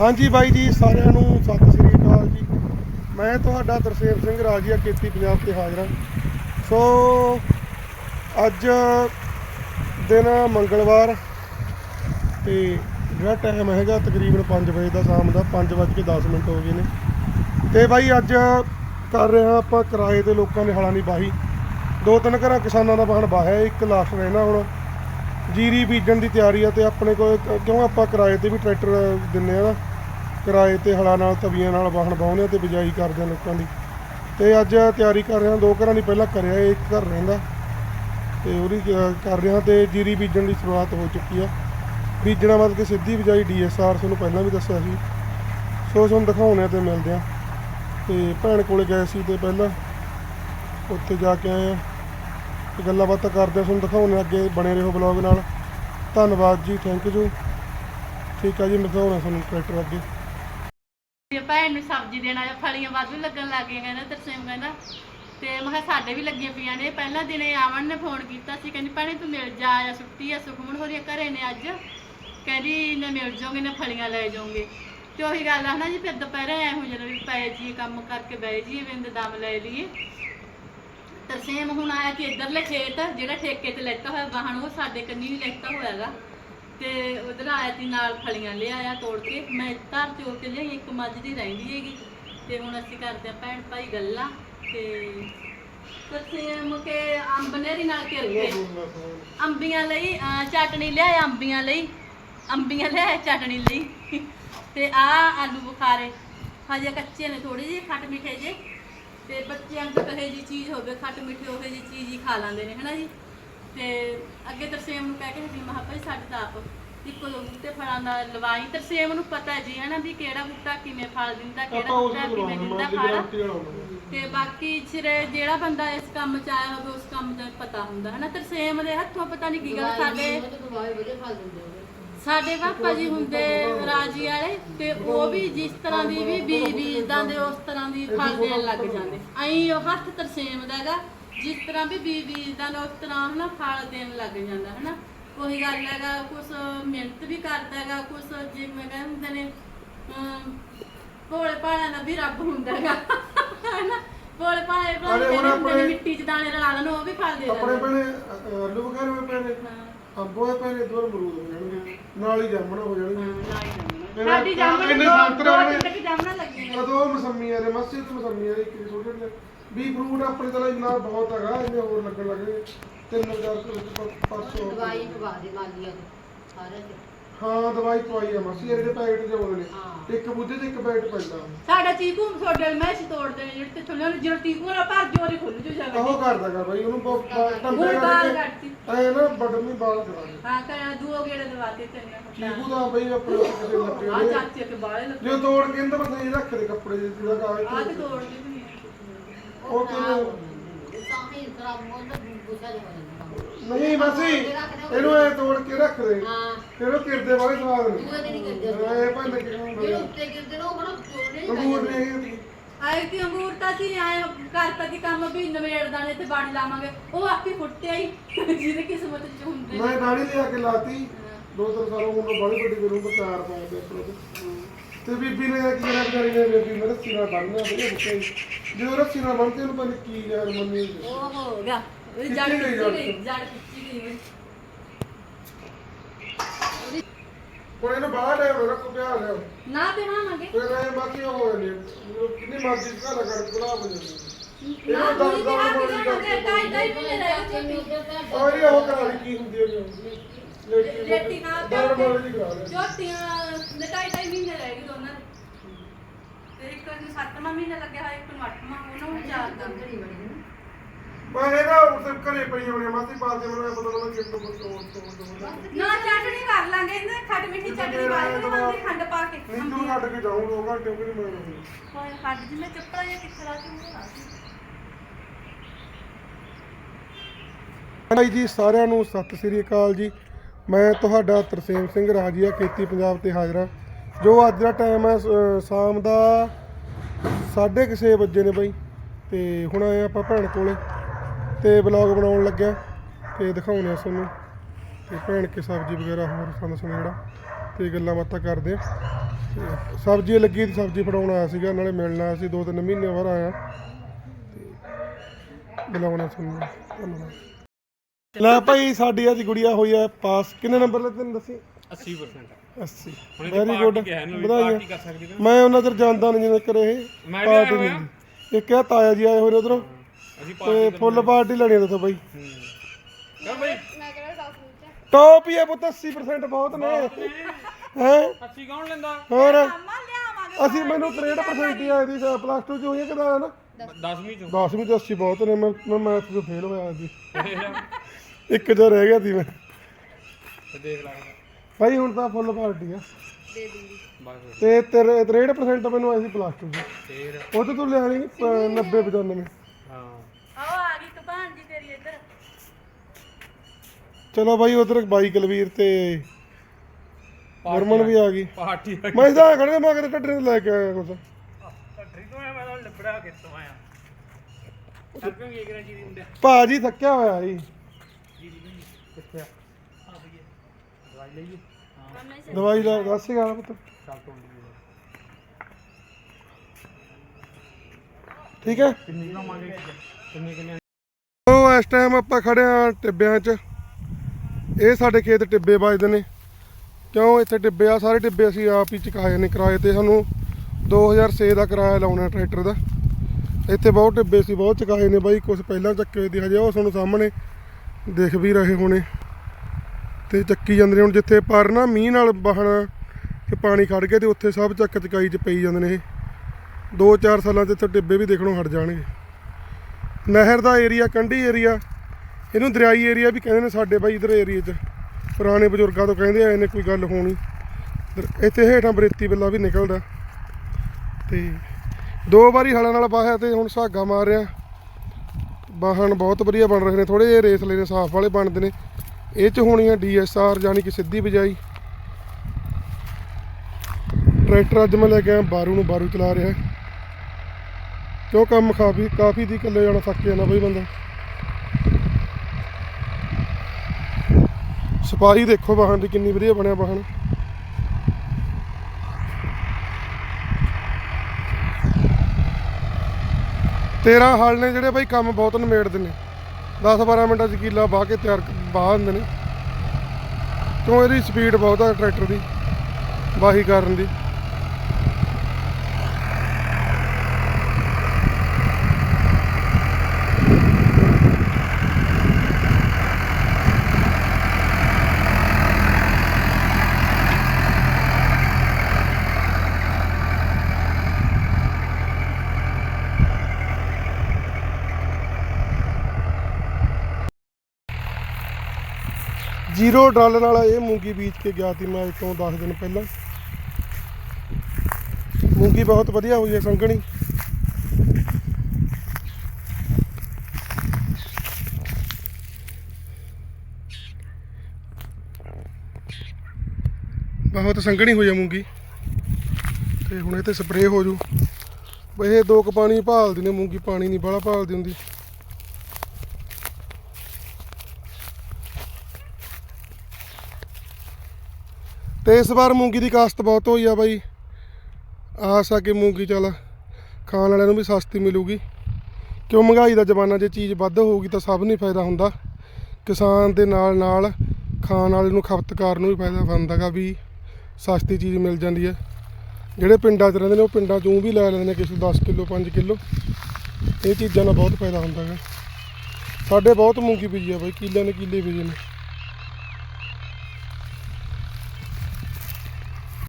ਹਾਂਜੀ ਬਾਈ ਜੀ, ਸਾਰਿਆਂ ਨੂੰ ਸਤਿ ਸ੍ਰੀ ਅਕਾਲ ਜੀ। ਮੈਂ ਤੁਹਾਡਾ ਤਰਸੇਮ ਸਿੰਘ ਰਾਜੀਆ, ਖੇਤੀ ਪੰਜਾਬ ਤੇ ਹਾਜ਼ਰ ਹਾਂ। ਸੋ, ਅੱਜ ਦਿਨ ਮੰਗਲਵਾਰ ਤੇ ਜਿਹੜਾ ਟਾਈਮ ਹੈਗਾ ਤਕਰੀਬਨ 5 ਵਜੇ ਦਾ ਸ਼ਾਮ ਦਾ 5:10 ਮਿੰਟ ਹੋ ਗਏ ਨੇ। ਤੇ ਬਾਈ, ਅੱਜ ਕਰ ਰਿਹਾ ਆਪਾਂ ਕਿਰਾਏ ਦੇ ਲੋਕਾਂ ਨੇ ਹਲਾਂ ਦੀ ਬਾਹੀ। ਦੋ ਤਿੰਨ ਘਰਾਂ ਕਿਸਾਨਾਂ ਦਾ ਵਾਹਣ ਵਾਹਿਆ, ਇੱਕ ਲਾਸਟ ਰਹਿਣਾ ਹੁਣ। ਜੀਰੀ ਬੀਜਣ ਦੀ ਤਿਆਰੀ ਆ ਤੇ ਆਪਣੇ ਕੋਲ ਕਿਉਂ ਆਪਾਂ ਕਿਰਾਏ ਤੇ ਵੀ ਟਰੈਕਟਰ ਦਿੰਨੇ ਆ ਨਾ? ਕਿਰਾਏ ਤੇ ਹਲਾਂ ਨਾਲ, ਤਵੀਆਂ ਨਾਲ ਵਾਹਣ ਵਾਹੁੰਦੇ ਆ ਤੇ ਬਿਜਾਈ ਕਰਦੇ ਆ ਲੋਕਾਂ ਦੀ। ਤੇ ਅੱਜ ਤਿਆਰੀ ਕਰ ਰਿਹਾ ਦੋ ਘਰਾਂ ਦੀ ਪਹਿਲਾਂ ਕਰਿਆ ਇੱਕ ਘਰ ਰਹਿੰਦਾ। ਤੇ ਉਹਦੀ ਕਰ ਰਿਹਾ ਹਾਂ ਤੇ ਜੀਰੀ ਬੀਜਣ ਦੀ ਸ਼ੁਰੂਆਤ ਹੋ ਚੁੱਕੀ ਆ। ਬੀਜਣਾ ਮਤਲਬ ਕਿ ਸਿੱਧੀ ਬਿਜਾਈ ਡੀਐਸਆਰ ਤੁਹਾਨੂੰ ਪਹਿਲਾਂ ਵੀ ਦੱਸਿਆ ਸੀ। ਸੋ ਤੁਹਾਨੂੰ ਦਿਖਾਉਂਦੇ ਆ ਤੇ ਮਿਲਦੇ ਆ। ਤੇ ਭੈਣ ਕੋਲੇ ਗਏ ਸੀ ਤੇ ਪਹਿਲਾਂ ਉੱਥੇ ਜਾ ਕੇ ਆਏ ਆ। ਤੇ ਗੱਲਾਂ ਬਾਤਾਂ ਕਰਦੇ ਆ ਤੁਹਾਨੂੰ ਦਿਖਾਉਂਦੇ ਅੱਗੇ ਬਣੇ ਰਹੋ ਬਲੌਗ ਨਾਲ। ਧੰਨਵਾਦ ਜੀ ਥੈਂਕ ਯੂ ਠੀਕ ਆ ਜੀ, ਮੈਂ ਦਿਖਾਉਣਾ ਤੁਹਾਨੂੰ ਟਰੈਕਟਰ ਅੱਗੇ। ਤੇ ਭੈਣ ਨੂੰ ਸਬਜ਼ੀ ਦੇਣਾ ਜਾਂ ਫਲੀਆਂ ਵਾਧੂ ਲੱਗਣ ਲੱਗ ਗਈਆਂ, ਕਹਿੰਦਾ ਤਰਸੇਮ, ਕਹਿੰਦਾ। ਤੇ ਮੈਂ ਕਿਹਾ ਸਾਡੇ ਵੀ ਲੱਗੀਆਂ ਪਈਆਂ ਨੇ, ਪਹਿਲਾਂ ਦਿਨੇ ਆਵਣ ਨੇ ਫੋਨ ਕੀਤਾ ਸੀ, ਕਹਿੰਦੀ ਭੈਣੇ ਤੂੰ ਮਿਲ ਜਾ, ਆ ਛੁੱਟੀ ਆ, ਸੁਖਮਨ ਹੋਰੀਆਂ ਘਰੇ ਨੇ ਅੱਜ। ਕਹਿੰਦੀ ਨੇ ਮਿਲ ਜਾਓਗੇ ਨੇ ਫਲੀਆਂ ਲੈ ਜਾਓਗੇ ਤੇ ਉਹੀ ਗੱਲ ਆ ਨਾ ਜੀ, ਫਿਰ ਦੁਪਹਿਰੇ ਐ ਹੋ ਜਾਂਦਾ ਵੀ ਪਏ ਜੀ ਕੰਮ ਕਰਕੇ ਬਹਿ ਜੀ ਬਿੰਦ ਦਮ ਲੈ ਲਈਏ। ਤਰਸੇਮ ਹੁਣ ਆਇਆ ਕਿ ਇਧਰਲੇ ਖੇਤ ਜਿਹੜਾ ਠੇਕੇ ਤੇ ਲੈਤਾ ਹੋਇਆ ਵਾਹਣ ਉਹ ਸਾਡੇ ਕੰਨੀ ਵੀ ਲੈਤਾ ਹੋਇਆਗਾ। ਤੇ ਉਧਰ ਆਇਆ ਤੀ ਨਾਲ ਫਲੀਆਂ ਲਿਆਇਆ ਤੋੜ ਕੇ। ਮੈਂ ਧਰ ਚੋਰ ਕੇ ਲਿਆਈ ਇੱਕ ਮੱਝ ਦੀ ਰਹਿੰਦੀ ਹੈਗੀ। ਤੇ ਹੁਣ ਅਸੀਂ ਕਰਦੇ ਆ ਭੈਣ ਭਾਈ ਗੱਲਾਂ। ਤੇ ਤਰਸੇਮ ਕੇ ਅੰਬ ਨੇਰੀ ਨਾਲ ਘਿਰ ਅੰਬੀਆਂ ਲਈ ਅਹ, ਚਟਣੀ ਲਿਆਇਆ ਅੰਬੀਆਂ ਲਈ। ਅੰਬੀਆਂ ਲਿਆਇਆ ਚਟਣੀ ਲਈ। ਤੇ ਆ ਆਲੂ ਬੁਖਾਰੇ। ਹਜੇ ਕੱਚੇ ਨੇ ਥੋੜੀ ਜਿਹੀ ਖੱਟ ਮਿੱਠੇ ਜੇ ਤੇ ਬੱਚਿਆਂ ਨੂੰ ਕਹੇ ਜੀ ਚੀਜ਼ ਹੋਵੇ ਖੱਟ ਮਿੱਠੇ ਉਹੇ ਜੀ ਚੀਜ਼ ਹੀ ਖਾ ਲੈਂਦੇ ਨੇ ਹਨਾ ਜੀ? ਤੇ ਅੱਗੇ ਤਰਸੇਮ ਨੂੰ ਕਹਿ ਕੇ ਹਟੀ ਮਹਾ ਭਾਈ ਸਾਡੇ ਤਾਂ ਆਪ ਇੱਕੋ ਦੋ ਬੂਟੇ ਫਲਾਂ ਦਾ ਲਵਾਈ। ਤਰਸੇਮ ਨੂੰ ਪਤਾ ਜੀ ਹਨਾ ਵੀ ਕਿਹੜਾ ਬੂਟਾ ਕਿਵੇਂ ਫਲ ਦਿੰਦਾ ਕਿਹੜਾ ਬੂਟਾ ਕਿਵੇਂ ਦਿੰਦਾ ਫਲ ਤੇ ਬਾਕੀ ਸਿਰੇ ਜਿਹੜਾ ਬੰਦਾ ਇਸ ਕੰਮ 'ਚ ਆਇਆ ਹੋਵੇ ਉਸ ਕੰਮ ਦਾ ਪਤਾ ਹੁੰਦਾ ਹਨਾ? ਤਰਸੇਮ ਦੇ ਹੱਥੋਂ ਪਤਾ ਨਹੀਂ ਕੀ ਗੱਲ ਸਾਡੇ ਸਾਡੇ ਪਾਪਾ ਜੀ ਹੁੰਦੇ ਰਾਜੀ ਵਾਲੇ ਤੇ ਉਹ ਵੀ ਜਿਸ ਤਰ੍ਹਾਂ ਦੀ ਵੀ ਬੀਜ ਬੀਜਦਾਂ ਦੇ ਉਸ ਤਰ੍ਹਾਂ ਦੀ ਫਲ ਦੇਣ ਲੱਗ ਜਾਂਦੇ। ਐਂ ਉਹ ਹੱਥ ਤਰਸੇਮ ਦਾ ਹੈਗਾ ਜਿਸ ਤਰ੍ਹਾਂ ਵੀ ਬੀਜ ਬੀਜਦਾਂ ਨੇ ਉਸ ਤਰ੍ਹਾਂ ਹਨਾ ਫਲ ਦੇਣ ਲੱਗ ਜਾਂਦਾ ਹਨਾ? ਉਹੀ ਗੱਲ ਹੈਗਾ ਕੁਛ ਮਿਹਨਤ ਵੀ ਕਰਦਾ ਹੈਗਾ ਕੁਛ ਜਿਵੇਂ ਕਹਿੰਦੇ ਨੇ ਭੋਲੇ ਭਾਲਿਆਂ ਦਾ ਵੀ ਰੱਬ ਹੁੰਦਾ ਹੈਗਾ ਹਨਾ? ਭੋਲੇ ਭਾਲੇ ਭਾਲੇ ਆਪਣੇ- ਮਿੱਟੀ 'ਚ ਦਾਣੇ ਰਲਾ ਦੇਣ ਉਹ ਵੀ ਫਲ ਦੇ ਆਪਣੇ ਦਿੰਦੇ ਭੈਣੇ ਅ- ਆਲੂ ਵਗੈਰੇ ਹਾਂ। ਅੰਬੋਏ ਨੇ ਦੋ ਅਮਰੂਦ ਹੋ ਜਾਣਗੇ ਨਾਲ ਹੀ ਜਾਮਣ ਹੋ ਜਾਣਗੇ। ਹਾਂ, ਸਾਡੀ ਜਾਮਣ ਇੰਨੇ ਦੋ ਸੰਤਰੇ ਦੋ ਨੇ। ਤਿੰਨ ਕੁ ਜਾਮਣਾਂ ਲੱਗੀਆਂ ਨੇ। ਕਦੋਂ ਮਸੰਮੀਆਂ ਨੇ ਮੱਸੀ ਤੇ ਮਸੰਮੀਆਂ ਨੇ ਇੱਕ ਛੋਟੇ ਛੋਟੇ ਵੀ ਫਰੂਟ ਆਪਣੇ ਕੋਲ ਇੰਨਾ ਬਹੁਤ ਹੈਗਾ ਇਹਨੇ ਹੋਰ ਲੱਗਣ ਲੱਗੇ 3000 500 ਦਵਾਈ ਪਵਾ ਦੇ ਮਾਲੀਆ ਦੇ ਸਾਰੇ ਹਾਂ ਦਵਾਈ ਪਵਾਈ ਆ ਮਾਸੀ ਇਹਦੇ ਪੈਕਟ ਨੇ। ਹਾਂ। ਇੱਕ ਬੁੱਧੇ ਤੇ ਇੱਕ ਪੈਕਟ ਪੈਂਦਾ। ਸਾਡਾ ਚੀਕੂ ਤੁਹਾਡੇ ਮੈਂ ਤੋੜਦੇ ਨੇ ਜਿਹੜੇ ਤੇ ਥੱਲੇ ਜਿਹੜਾ ਟੀਕੂ ਵਾਲਾ ਭਰ ਜੋਰੇ ਖੁੱਲ ਜੋ ਜਗ੍ਹਾ ਉਹ ਕਰਦਾ ਕਰ ਬਾਈ ਉਹਨੂੰ ਬ- ਬ- ਟੰਬੇ ਹੁਣ ਬਾਲ ਕਰਕੇ ਕੱਟਤੀ ਐ ਨਾ ਬਟਨ ਨਹੀਂ ਬਾਲ ਕਰਾ ਦੇ। ਹਾਂ ਕਹਾਂ ਦੂਓ ਗੇੜੇ ਦਵਾਤੇ ਤਿੰਨ ਚੀਕੂ ਦਾ ਬਈ ਆਪਣੇ ਕਿਸੇ ਲੱਗੇ ਆ ਚਾਚੇ ਕੇ ਬਾਲੇ ਲੱਗੇ ਜੇ ਤੋੜ ਕੇ ਇਹਨਾਂ ਬੰਦੇ ਰੱਖ ਦੇ ਕੱਪੜੇ ਜਿਹਦਾ ਆ ਤੇ ਕਾਗਜ਼ ਤੋੜਦੇ ਵੀ ਨਹੀਂ ਉਹ ਕਿਵੇਂ? ਤਾਂ ਹੀ ਖਰਾਬ ਮੋਲ ਗੁੱਸਾ ਜਿਹਾ ਹੋ ਜਾਂਦਾ। ਨਹੀਂ ਮਾਸੀ ਇਹਨੂੰ ਐ ਤੋੜ ਕੇ ਰੱਖ ਦੇ। ਹਾਂ। ਫਿਰ ਉਹ ਕਿਰਦੇ ਵਾਲੇ ਸਵਾਦ ਨੇ। ਦੂਏ ਦਿਨ ਹੀ ਕਰਦੇ ਐ ਭਾਂਡੇ ਕਿਉਂ ਜਿਹੜੇ ਉੱਤੇ ਗਿਰਦੇ ਨੇ ਉਹ ਬੜਾ ਚੋੜੇ ਅੰਗੂਰ ਨੇ ਇਹ ਆਏ ਕਿ ਅੰਗੂਰ ਤਾਂ ਸੀ ਆਏ ਕੰਮ ਵੀ ਤੇ ਬਾੜੀ ਲਾਵਾਂਗੇ। ਉਹ ਆਪੇ ਫੁੱਟਿਆ ਹੀ ਜਿਹਦੇ ਕਿਸਮਤ ਚ ਹੁੰਦੇ ਮੈਂ ਦਾੜੀ ਲਿਆ ਕੇ ਲਾਤੀ। ਦੋ ਤਿੰਨ ਸਾਲ ਹੁਣ ਬੜੀ ਵੱਡੀ ਕਰੂੰਗਾ ਚਾਰ ਪਾਉਂਦੇ ਉੱਪਰ ਤੇ ਬੀਬੀ ਨੇ ਕੀ ਕਰਿਆ? ਵਿਚਾਰੀ ਨੇ ਬੀਬੀ ਨੇ ਰੱਸੀ ਨਾਲ ਬੰਨ੍ਹਣਾ ਬਈ ਬੁੱਕੇ ਜਦੋਂ ਰੱਸੀ ਨਾਲ ਬੰਨ੍ਹਤੇ ਉਹਨੂੰ ਪਤਾ ਨੀ ਕੀ ਯਾਰ ਮੰਮੀ ਉਹ ਹੋ ਗਿਆ। ਉਹ ਜੜ ਖਿੱਚੀ ਗਈ ਜੜ ਖਿੱਚੀ ਗਈ ਜੜ ਖਿੱਚੀ ਗਈ ਉਹਦੀ। ਹੁਣ ਇਹਨੂੰ ਬਾਹਰ ਲੈ ਆਓ ਰੱਖੋ ਪਿਆ ਲਿਆ ਨਾ ਹਾਂ ਮੰਗੇ ਫਿਰ ਇਹ ਬਾਕੀ ਹੋਏ ਨੇ ਕਿੰਨੀ ਮਰਜ਼ੀ ਘਰ ਕਰ ਗੁਲਾਬ ਹੋ ਜਾਂਦੀ ਨਾ ਇਹਨੂੰ ਦੂਜੀ ਦਸ ਤੇ ਦਸ ਹਾਂ ਮੰਗੀ ਮੰਗੇ ਟਾਈ ਟਾਈ ਵੀ ਰਹਿ ਗਈ ਔਰ ਇਹ ਉਹ ਕਰਾ ਕੀ ਹੁੰਦੀ ਹੈ ਲੇਟੀ ਦਰ ਮੋੜ ਦੀ ਦੇ ਢਾਈ ਢਾਈ ਮਹੀਨੇ ਰਹਿ ਦੋਨਾਂ ਦੇ। ਤੇ ਇੱਕ ਨੂੰ ਸੱਤਵਾਂ ਮਹੀਨਾ ਲੱਗਿਆ ਹੋਇਆ ਇੱਕ ਨੂੰ ਅੱਠਵਾਂ ਉਹਨਾਂ ਨੂੰ ਚਾਰ ਦਾ ਮੈਂ ਇਹਦਾ ਉਸੇ ਘਰੇ ਪਈ ਹੋਣੀ ਮਾਸੀ ਪਾ ਦੇ ਮੈਨੂੰ ਪਤਾ ਲੱਗਾ ਕਿੰਨੇ ਤੋਂ ਤੋਂ ਨਾ ਚਟਣੀ ਕਰ ਲਾਂਗੇ ਇਹਨਾਂ ਖੱਟ ਮਿੱਠੀ ਚਟਣੀ ਕੇ ਬਣਾਉਂਦੇ ਖੰਡ ਪਾ ਕੇ ਨਿੰਦੂ ਕੱਢ ਕੇ ਜਾਉਂ ਦੋ ਘੰਟੇ ਕਿ ਨਹੀਂ ਮੈਂ ਹੋਏ ਖੱਡ ਜਿਵੇਂ ਚੱਪਲਾਂ ਜਾਂ ਕਿੱਥੇ ਲਾ ਕੇ ਬਣਾਉਣਾ ਭਾਈ ਜੀ ਸਾਰਿਆਂ ਨੂੰ ਸਤਿ ਸ੍ਰੀ ਅਕਾਲ ਜੀ। ਮੈਂ ਤੁਹਾਡਾ ਤਰਸੇਮ ਸਿੰਘ ਰਾਜੀਆ ਖੇਤੀ ਪੰਜਾਬ ਤੇ ਹਾਜ਼ਰ ਹਾਂ। ਜੋ ਅੱਜ ਦਾ ਟਾਈਮ ਹੈ ਸ਼ਾਮ ਦਾ 6:30 ਵਜੇ ਨੇ ਬਾਈ। ਤੇ ਹੁਣ ਆਏ ਆਪਾਂ ਭੈਣ ਕੋਲੇ। ਤੇ ਵਲੌਗ ਬਣਾਉਣ ਲੱਗਿਆ ਤੇ ਦਿਖਾਉਣੇ ਆ ਤੁਹਾਨੂੰ। ਤੇ ਭੈਣ ਕੇ ਸਬਜ਼ੀ ਵਗੈਰਾ ਹੋਰ ਸੰਦ ਸੁਨੇੜਾ ਤੇ ਗੱਲਾਂ ਬਾਤਾਂ ਕਰਦੇ ਆ ਤੇ ਸਬਜ਼ੀ ਲੱਗੀ ਤੇ ਸਬਜ਼ੀ ਫੜਾਉਣ ਆਇਆ ਸੀਗਾ ਨਾਲੇ ਮਿਲਣ ਆਇਆ ਸੀ ਦੋ ਤਿੰਨ ਮਹੀਨੇ ਬਾਅਦ ਆਇਆ। ਤੇ ਬੁਲਾਉਣਾ ਤੁਹਾਨੂੰ ਧੰਨਵਾਦ। ਲੈ ਭਾਈ ਸਾਡੀ ਅੱਜ ਗੁੜੀਆ ਹੋਈ ਹੈ ਪਾਸ। ਕਿੰਨੇ ਨੰਬਰ ਲੈ ਤੈਨੂੰ ਦੱਸੀ? 80% 80 ਹੁਣ ਵੈਰੀ ਇਹ ਗੁੱਡ ਕਿਹਾ ਵਧਾਈਆਂ ਮੈਂ ਉਹਨਾਂ ਚਿਰ ਜਾਣਦਾ ਨਹੀਂ ਜਿਵੇਂ ਕਰੇ ਇਹ ਪਾਰਟੀ ਆਇਆ ਨਹੀਂ। ਇੱਕ ਆ ਤਾਇਆ ਜੀ ਆਏ ਹੋਏ ਨੇ ਉਧਰੋਂ। ਤੇ ਫੁੱਲ ਪਾਰਟੀ ਲੈਣੀ ਦੱਸੋ ਬਾਈ। ਕਰ ਬਈ। ਟੌਪ ਹੀ ਹੈ ਪੁੱਤ 80% ਬਹੁਤ ਨੇ। ਹੈ? 80 ਕੌਣ ਲੈਂਦਾ? ਹੋਰ? ਅਸੀਂ ਮੈਨੂੰ 63% ਹੀ ਆਈ ਦੀ ਪਲੱਸ 2 ਚ ਹੋਈ ਹੈ ਕਿਦਾਂ ਨਾ 10ਵੀਂ ਚੋਂ। 10ਵੀਂ ਚ 80 ਬਹੁਤ ਨੇ ਮੈਂ ਮੈਂ ਮੈਥ ਚ ਫੇਲ ਹੋਇਆ ਜੀ ਇੱਕ ਜੋ ਰਹਿ ਗਿਆ ਸੀ ਮੈਂ। ਤੇ ਦੇਖ ਲਾਂਗੇ ਭਾਈ ਹੁਣ ਤਾਂ ਫੁੱਲ ਪਾਰਟੀ ਆ। ਬਸ। ਤੇ ਤੇਰੇ 63% ਮੈਨੂੰ ਆਈ ਸੀ ਪਲੱਸ 2 ਚ। ਫੇਰ ਉਹ ਤੇ ਤੂੰ ਲਿਆਣੀ 90 95 ਹਾਂ ਆਓ ਆ ਗਈ ਕਬਾਨ ਜੀ ਤੇਰੀ ਇੱਧਰ ਚਲੋ ਭਾਈ ਉਧਰ ਬਾਈ ਕਲਵੀਰ ਤੇ ਗੁਰਮਨ ਵੀ ਆ ਗਈ। ਪਾਰਟੀ ਮੈਂ ਤਾਂ ਖੜੇ ਮੈਂ ਕਿਤੇ ਟੱਡਰੇ ਤੋਂ ਲੈ ਕੇ ਆਇਆ ਕੁਛ। ਟੱਟਰੀ ਤੋਂ ਮੈਂ ਤਾਂ ਲੱਭੜਾ ਕਿੱਥੋਂ ਆਇਆ। ਸਰਕਾਂ ਕੀ ਕਰਾਂ ਜੀ ਦੀ ਮੁੰਡਿਆ ਭਾਜੀ ਥੱਕਿਆ ਹੋਇਆ ਜੀ। ਕਿੱਥੇ ਆ? ਆ ਬਈਏ। ਦਵਾਈ ਲਈਏ ਹਾਂ। ਦਵਾਈ ਲੈ ਦੱਸ ਗਾ ਪੁੱਤ। ਚੱਲ ਤੋਂ ਠੀਕ ਹੈ? ਕਿੰਨੀ ਲਾਵਾਂਗੇ? ਕਿੰਨੇ ਕਿੰਨੇ ਉਹ ਇਸ ਟਾਈਮ ਆਪਾਂ ਖੜੇ ਆ ਟਿੱਬਿਆਂ 'ਚ। ਇਹ ਸਾਡੇ ਖੇਤ ਟਿੱਬੇ ਵੱਜਦੇ ਨੇ। ਕਿਉਂ ਇੱਥੇ ਟਿੱਬੇ ਆ? ਸਾਰੇ ਟਿੱਬੇ ਅਸੀਂ ਆਪ ਹੀ ਚੁਕਾਏ ਨੇ, ਕਿਰਾਏ ਤੇ ਸਾਨੂੰ 2006 ਦਾ ਕਿਰਾਇਆ ਲਾਉਣਾ ਟਰੈਕਟਰ ਦਾ। ਇੱਥੇ ਬਹੁਤ ਟਿੱਬੇ ਸੀ ਬਹੁਤ ਚੁਕਾਏ ਨੇ ਬਾਈ ਕੁਝ ਪਹਿਲਾਂ ਚੱਕੇ ਹੋਏ ਦੀ ਹਜੇ ਉਹ ਸਾਨੂੰ ਸਾਹਮਣੇ ਦੇਖ ਵੀ ਰਹੇ ਹੋਣੇ। ਤੇ ਚੱਕੀ ਜਾਂਦੇ ਨੇ ਹੁਣ ਜਿੱਥੇ ਪਰ ਨਾ ਮੀਂਹ ਨਾਲ ਬਾਹਣ ਤੇ ਪਾਣੀ ਖੜ ਕੇ ਤੇ ਉੱਥੇ ਸਭ ਚੱਕ ਚਕਾਈ 'ਚ ਪਈ ਜਾਂਦੇ ਨੇ ਇਹ। 2-4 ਸਾਲਾਂ 'ਚ ਇੱਥੇ ਟਿੱਬੇ ਵੀ ਦੇਖਣੋਂ ਹਟ ਜਾਣਗੇ। ਨਹਿਰ ਦਾ ਏਰੀਆ ਕੰਢੀ ਏਰੀਆ ਇਹਨੂੰ ਦਰਿਆਈ ਏਰੀਆ ਵੀ ਕਹਿੰਦੇ ਨੇ ਸਾਡੇ ਬਾਈ ਇਧਰ ਏਰੀਆ 'ਚ। ਪੁਰਾਣੇ ਬਜ਼ੁਰਗਾਂ ਤੋਂ ਕਹਿੰਦੇ ਆਏ ਨੇ ਕੋਈ ਗੱਲ ਹੋਣੀ। ਇੱਥੇ ਹੇਠਾਂ ਬਰੇਤੀ ਬਿੱਲਾ ਵੀ ਨਿਕਲਦਾ। ਤੇ ਦੋ ਵਾਰੀ ਹਲਾਂ ਨਾਲ ਬਾਹਿਆ ਤੇ ਹੁਣ ਸਾਗਾ ਮਾਰ ਰਿਹਾ। ਵਾਹਣ ਬਹੁਤ ਵਧੀਆ ਬਣ ਰਹੇ ਨੇ। ਥੋੜੇ ਜਿਹੇ ਰੇਸਲੇ ਨੇ ਸਾਫ਼ ਵਾਲੇ ਬਣਦੇ ਨੇ। ਇਹ 'ਚ ਹੋਣੀ ਆ ਡੀਐਸਆਰ ਯਾਨੀ ਕਿ ਸਿੱਧੀ ਬਜਾਈ। ਟਰੈਕਟਰ ਅੱਜ ਮੈਂ ਲੈ ਕੇ ਆਇਆ, ਬਾਰੂ ਨੂੰ ਬਾਰੂ ਚਲਾ ਰਿਹਾ। ਕਿਉਂ ਕੰਮ ਕਾਫੀ ਕਾਫੀ ਦੀ ਇਕੱਲੇ ਜਾਣਾ ਥੱਕ ਜਾਣਾ ਬਈ ਬੰਦਾ। ਸਪਾਈ ਦੇਖੋ ਵਾਹਨ ਦੀ ਕਿੰਨੀ ਵਧੀਆ ਬਣਿਆ ਵਾਹਨ। ਤੇਰਾਂ ਹਲ ਨੇ ਜਿਹੜੇ ਬਈ, ਕੰਮ ਬਹੁਤ ਨਿਮੇੜਦੇ ਨੇ। 10 12 ਮਿੰਟਾਂ 'ਚ ਕੀਲਾ ਵਾਹ ਕੇ ਤਿਆਰ ਬਾਹ ਹੁੰਦੇ ਨੇ। ਕਿਉਂ ਇਹਦੀ ਸਪੀਡ ਬਹੁਤ ਆ ਟਰੈਕਟਰ ਦੀ, ਵਾਹੀ ਕਰਨ ਦੀ। ਜ਼ੀਰੋ ਡਾਲਰ ਵਾਲਾ ਇਹ ਮੂੰਗੀ ਬੀਜ ਕੇ ਗਿਆ ਸੀ ਮੈਂ ਅੱਜ ਤੋਂ 10 ਦਿਨ ਪਹਿਲਾਂ। ਮੂੰਗੀ ਬਹੁਤ ਵਧੀਆ ਹੋਈ ਹੈ ਸੰਘਣੀ। ਬਹੁਤ ਸੰਘਣੀ ਹੋਈ ਹੈ ਮੂੰਗੀ। ਤੇ ਹੁਣ ਇਹ ਤੇ ਸਪਰੇਅ ਹੋ ਜੂ। ਇਹ ਦੋ ਕੁ ਪਾਣੀ ਭਾਲਦੀ ਨੇ ਮੂੰਗੀ, ਪਾਣੀ ਨਹੀਂ ਬਾਹਲਾ ਭਾਲਦੀ ਹੁੰਦੀ। ਤੇ ਇਸ ਵਾਰ ਮੂੰਗੀ ਦੀ ਕਾਸ਼ਤ ਬਹੁਤ ਹੋਈ ਆ ਬਾਈ। ਆਸ ਆ ਕਿ ਮੂੰਗੀ ਚੱਲ ਖਾਣ ਵਾਲਿਆਂ ਨੂੰ ਵੀ ਸਸਤੀ ਮਿਲੂਗੀ। ਕਿਉਂ ਮਹਿੰਗਾਈ ਦਾ ਜ਼ਮਾਨਾ ਜੇ ਚੀਜ਼ ਵੱਧ ਹੋਊਗੀ ਤਾਂ ਸਭ ਨੂੰ ਫਾਇਦਾ ਹੁੰਦਾ। ਕਿਸਾਨ ਦੇ ਨਾਲ ਨਾਲ ਖਾਣ ਵਾਲੇ ਨੂੰ ਖਪਤਕਾਰ ਨੂੰ ਵੀ ਫਾਇਦਾ ਬਣਦਾਗਾ ਵੀ ਸਸਤੀ ਚੀਜ਼ ਮਿਲ ਜਾਂਦੀ ਹੈ। ਜਿਹੜੇ ਪਿੰਡਾਂ 'ਚ ਰਹਿੰਦੇ ਨੇ ਉਹ ਪਿੰਡਾਂ 'ਚੋਂ ਵੀ ਲੈ ਲੈਂਦੇ ਨੇ ਕਿਸੇ 10 ਕਿਲੋ 5 ਕਿਲੋ। ਇਹ ਚੀਜ਼ਾਂ ਨਾਲ ਬਹੁਤ ਫਾਇਦਾ ਹੁੰਦਾ ਹੈ ਸਾਡੇ ਬਹੁਤ ਮੂੰਗੀ ਬੀਜੀ ਆ ਬਾਈ, ਕਿੱਲਿਆਂ ਨੇ ਕਿੱਲੇ ਬੀਜੇ ਨੇ।